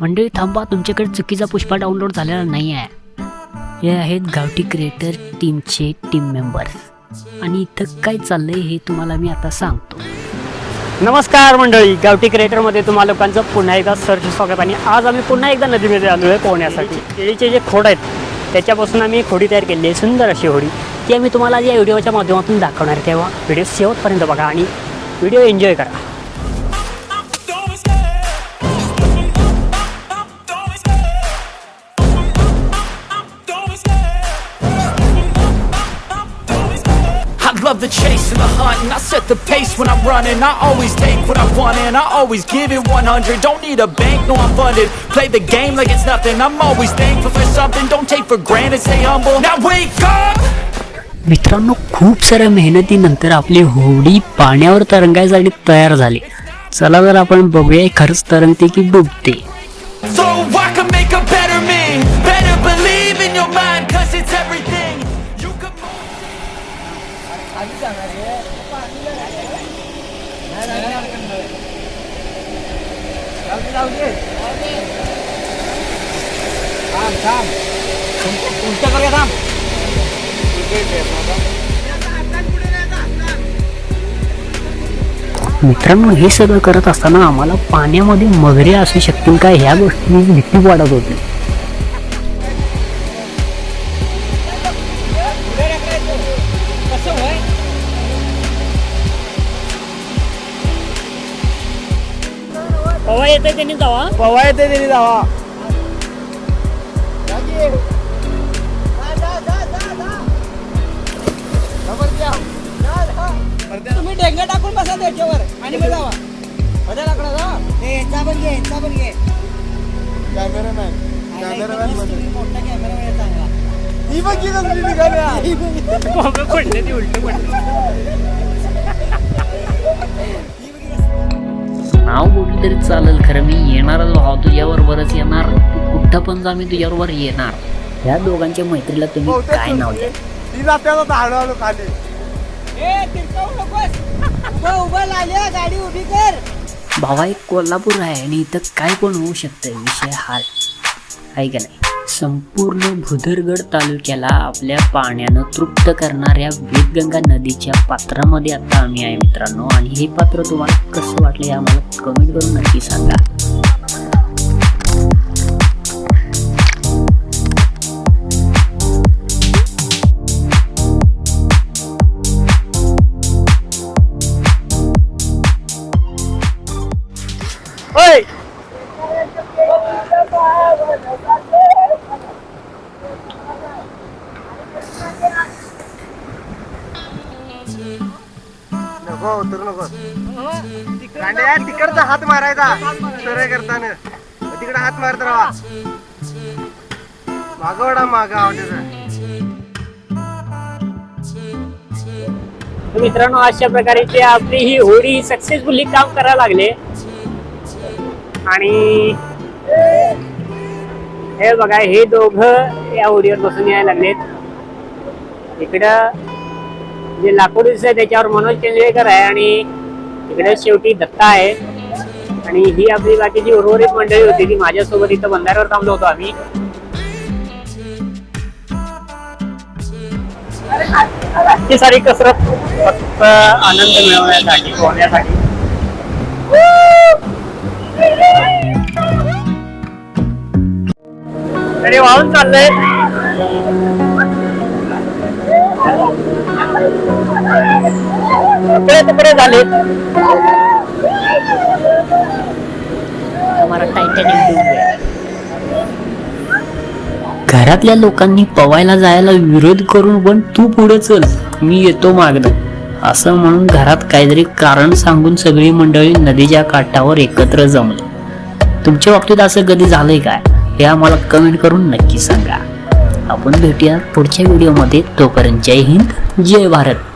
मंडळी थांबा तुमच्याकडे चुकीचा पुष्पा डाउनलोड झालेला नाही आहे हे आहेत गावठी क्रिएटर टीमचे टीम मेंबर्स आणि इथं काय चाललंय हे तुम्हाला मी आता सांगतो. नमस्कार मंडळी गावठी क्रिएटरमध्ये तुम्हा लोकांचं पुन्हा एकदा सर्च स्वागत आणि आज आम्ही पुन्हा एकदा नदीमध्ये आलो आहे पोहण्यासाठी. केळीचे जे खोड आहेत त्याच्यापासून आम्ही खोडी तयार केली आहे सुंदर अशी होडी. ती आम्ही तुम्हाला या व्हिडिओच्या माध्यमातून दाखवणार आहे. तेव्हा व्हिडिओ शेवटपर्यंत बघा आणि व्हिडिओ एन्जॉय करा. Love the chase and the hunt and I set the pace when I'm running I always take what I want and I always give it 100 Don't need a bank, no I'm funded Play the game like it's nothing I'm always thankful for something Don't take for granted, stay humble Now wake up! मित्रांनो खूप साऱ्या मेहनतीनंतर आपली होडी पाण्यावर तरंगायसाठी तयार झाली चला जर आपण बघूया खरंच तरंगते की डुबते मित्रांनो हे सगळं करत असताना आम्हाला पाण्यामध्ये मगरे असू शकतील का ह्या गोष्टी भीती वाढत होती. पवा येते त्यांनी जावा. पवा येते त्यांनी जावा. तुम्ही ढेंगा टाकून बसा त्याच्यावर आणि मग जावा. मजा लाकडा जा. यांचा पण घे यांचा पण घे. कॅमेरामॅन कॅमेरामॅन मोठा कॅमेरा आहे चांगला. ही बघ की कसली निघाल्या पडले ती उलट पडले. तरी चालेल खरं मी येणारच भाव तुझ्याबरोबरच येणार. कुठं पण जा मी तुझ्याबरोबर येणार. ह्या दोघांच्या मैत्रीला तुम्ही काय नाव द्या? खाली. गाडी उभी कर. भावा एक कोल्हापूर आहे आणि इथं काय पण होऊ शकतं विषय हा आहे का नाही? संपूर्ण भुदरगड तालुक्याला आपल्या पाण्यानं तृप्त करणाऱ्या वेदगंगा नदीच्या पात्रामध्ये आता आम्ही आहे मित्रांनो. आणि हे पात्र तुम्हाला कसं वाटलं हे आम्हाला कमेंट करून नक्की सांगा. नको उतरू नको. कांड्या तिकडचा हात मारायचा. सर्व करताना. तिकडे हात मारत राहा. मागवडा माग आवडीचा. मित्रांनो अशा प्रकारे ते आपली ही होडी सक्सेसफुली काम करायला लागले. आणि हे बघा हे दोघ या होडीवर बसून यायला लागलेत. इकडं जे लाकूड आहे त्याच्यावर मनोज चंद्रेकर आहे आणि इकडे शेवटी दत्ता आहे. आणि ही आपली बाकीची उर्वरित मंडळी होती ती माझ्यासोबत इथं बंधाऱ्यावर थांबलो होतो आम्ही. ही सारी कसरत फक्त आनंद मिळवण्यासाठी पोहण्यासाठी. तरी वाहून चाललंय. तुकडे तुकडे झाले. घरातल्या लोकांनी पवायला जायला विरोध करून पण तू पुढे चल मी येतो मागणं असं म्हणून घरात काहीतरी कारण सांगून सगळी मंडळी नदीच्या काठावर एकत्र जमली. तुमच्या बाबतीत असं कधी झालंय काय? हे आम्हाला कमेंट करून नक्की सांगा. आपण भेटूया पुढच्या व्हिडिओमध्ये तोपर्यंत जय हिंद जय भारत.